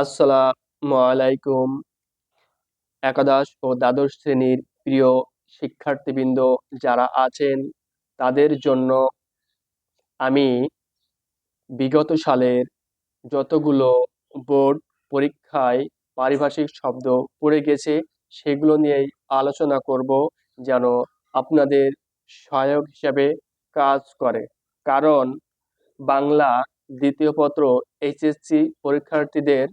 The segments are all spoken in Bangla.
আসসালামু আলাইকুম। একাদশ ও দ্বাদশ শ্রেণির প্রিয় শিক্ষার্থীবৃন্দ যারা আছেন, তাদের জন্য আমি বিগত সালের যতগুলো বোর্ড পরীক্ষায় পারিভাষিক শব্দ পড়ে গেছে, সেগুলো নিয়েই আলোচনা করব যেন আপনাদের সহায়ক হিসাবে কাজ করে। কারণ বাংলা দ্বিতীয় পত্র, এইচএসসি পরীক্ষার্থীদের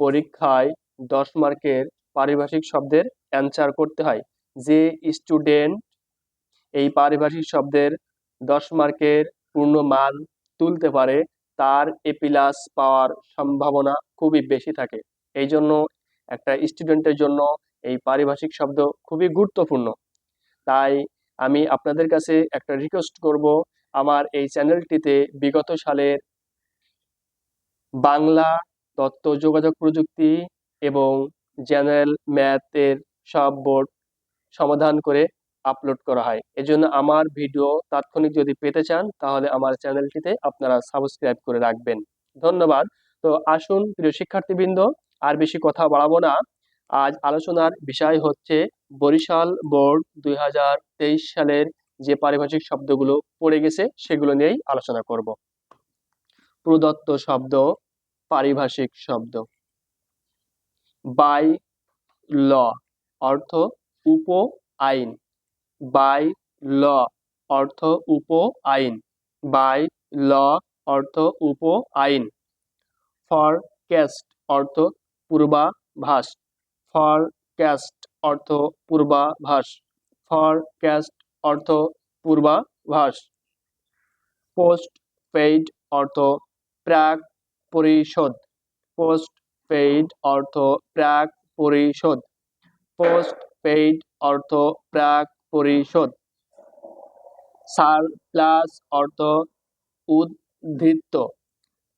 পরীক্ষায় দশ মার্কের পারিভাষিক শব্দের অ্যান্সার করতে হয়। যে স্টুডেন্ট এই পারিভাষিক শব্দের দশ মার্কের পূর্ণ মান তুলতে পারে, তার এ প্লাস পাওয়ার সম্ভাবনা খুবই বেশি থাকে। এই জন্য একটা স্টুডেন্টের জন্য এই পারিভাষিক শব্দ খুবই গুরুত্বপূর্ণ। তাই আমি আপনাদের কাছে একটা রিকোয়েস্ট করব আমার এই চ্যানেলটিতে বিগত সালের বাংলা তথ্য যোগাযোগ প্রযুক্তি এবং জেনারেল ম্যাথের সব বোর্ড সমাধান করে আপলোড করা হয়। এজন্য আমার ভিডিও তাৎক্ষণিক যদি পেতে চান, তাহলে আমার চ্যানেলটিতে আপনারা সাবস্ক্রাইব করে রাখবেন। ধন্যবাদ। তো আসুন, প্রিয় শিক্ষার্থীবৃন্দ, আর বেশি কথা বাড়াবো না। আজ আলোচনার বিষয় হচ্ছে বরিশাল বোর্ড দুই হাজার তেইশ সালের যে পারিভাষিক শব্দগুলো পড়ে গেছে, সেগুলো নিয়েই আলোচনা করব। প্রদত্ত শব্দ পারিভাষিক শব্দ। বাই ল অর্থ উপ আইন বাই ল অর্থ উপ আইন বাই ল অর্থ উপ আইন ফর ক্যাস্ট অর্থ পূর্বাভাস। ফর ক্যাস্ট অর্থ পূর্বাভাস। ফর ক্যাস্ট অর্থ পূর্বাভাস। পোস্ট পেইড অর্থ প্রাক পরিশোধ পোস্ট পেইড অর্থ প্রাক পরিশোধ পোস্ট পেইড অর্থ প্রাক পরিশোধ সার প্লাস অর্থ উদ্ধৃত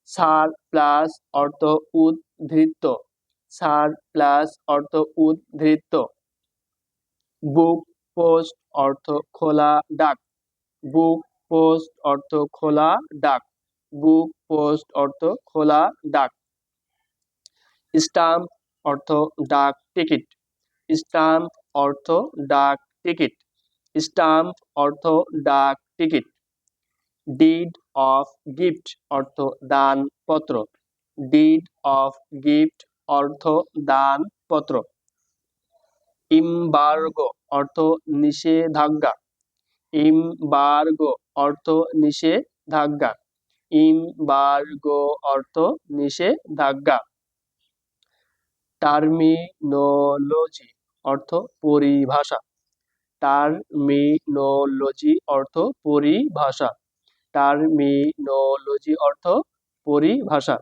সার প্লাস অর্থ উদ্ধৃত সার প্লাস অর্থ উদ্ধৃত বুক পোস্ট অর্থ খোলা ডাক। বুক পোস্ট অর্থ খোলা ডাক। বুক পোস্ট অর্থ খোলা, ডাক। স্টাম্প অর্থ ডাক টিকিট স্টাম্প অর্থ ডাক টিকিট স্টাম্প অর্থ ডাক টিকিট ডিড অফ গিফট অর্থ দান, পত্র। ডিড অফ গিফট অর্থ দান, পত্র। ইমবার্গো অর্থ নিষেধাজ্ঞা। ইমবার্গো অর্থ নিষেধাজ্ঞা। ইমবার্গো অর্থ নিষেধাজ্ঞা। টার্মিনোলজি অর্থ পরিভাষা। টার্মিনোলজি অর্থ পরিভাষা। টার্মিনোলজি অর্থ পরিভাষা।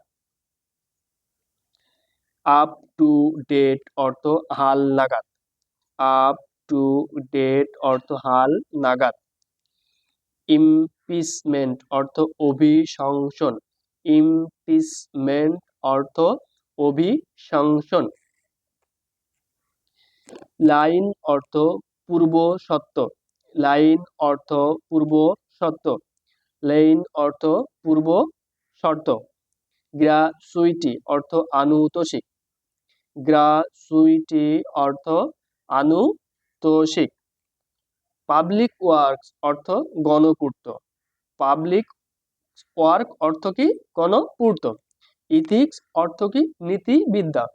আপ টু ডেট অর্থ হাল নাগাদ আপ টু ডেট অর্থ হাল নাগাদ ইমপিচমেন্ট অর্থ অভিশংসন। ইমপিচমেন্ট অর্থ অভিশংসন। লাইন অর্থ পূর্ব সত্য। লাইন অর্থ পূর্ব সত্য। লাইন অর্থ পূর্ব শর্ত। গ্রাসুইটি অর্থ আনুতোষিক। গ্রাসুইটি অর্থ আনুতোষিক। পাবলিক ওয়ার্কস অর্থ গণপূর্ত। পাবলিক ওয়ার্ক অর্থ কি? গণপূর্ত। ইথিক্স অর্থ কি? নীতিবিদ্যা।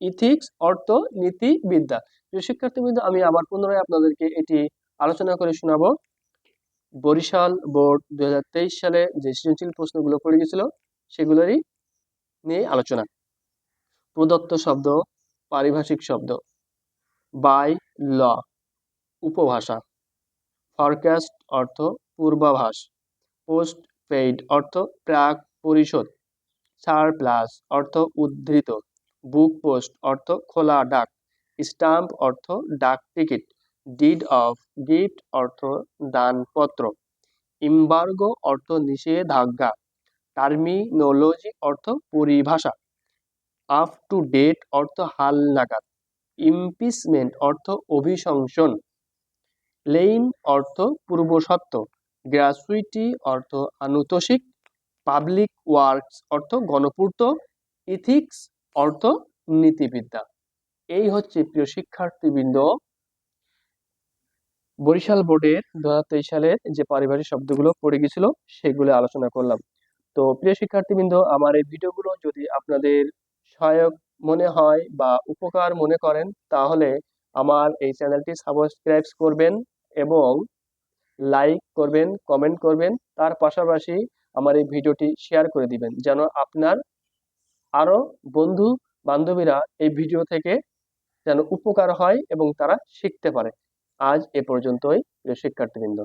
ইথিক্স অর্থ নীতিবিদ্যা। প্রিয় শিক্ষার্থীবৃন্দ, আমি আবার পুনরায় আপনাদেরকে এটি আলোচনা করে শোনাবো। বরিশাল বোর্ড দুই হাজার তেইশ সালে যে সৃজনশীল প্রশ্নগুলো পড়ে গেছিল, সেগুলোরই নিয়ে আলোচনা। প্রদত্ত শব্দ, পারিভাষিক শব্দ। বাই ল উপভাষা। ফরকাস্ট অর্থ পূর্বাভাস পোস্ট পেইড অর্থ প্রাক পরিশোধ সার প্লাস অর্থ উদ্ধৃত বুক পোস্ট অর্থ খোলা ডাক স্টাম্প অর্থ ডাক টিকিট ডিড অফ গিফট অর্থ দানপত্র ইম্বার্গো অর্থ নিষেধাজ্ঞা টার্মিনোলজি অর্থ পরিভাষা আপ টু ডেট অর্থ হাল নাগাদ ইমপিসমেন্ট অর্থ অভিশংসন লেইন অর্থ পূর্বসত্ত্ব গ্রাসুইটি অর্থ আনুতোষিক, পাবলিক ওয়ার্কস অর্থ গণপূর্ত, ইথিক্স অর্থনীতিবিদ্যা এই হচ্ছে প্রিয় শিক্ষার্থীবৃন্দ। বরিশাল বোর্ডের দু সালের যে পারিবারিক শব্দগুলো পড়ে গেছিল, সেগুলো আলোচনা করলাম। তো প্রিয় শিক্ষার্থীবৃন্দ, আমার এই ভিডিওগুলো যদি আপনাদের সহায়ক মনে হয় বা উপকার মনে করেন, তাহলে আমার এই চ্যানেলটি সাবস্ক্রাইব করবেন এবং লাইক করবেন, কমেন্ট করবেন। তার পাশাপাশি আমার এই ভিডিওটি শেয়ার করে দিবেন, যেন আপনার আরও বন্ধু বান্ধবীরা এই ভিডিও থেকে যেন উপকার হয় এবং তারা শিখতে পারে। আজ এ পর্যন্তই, প্রিয় শিক্ষার্থীবৃন্দ।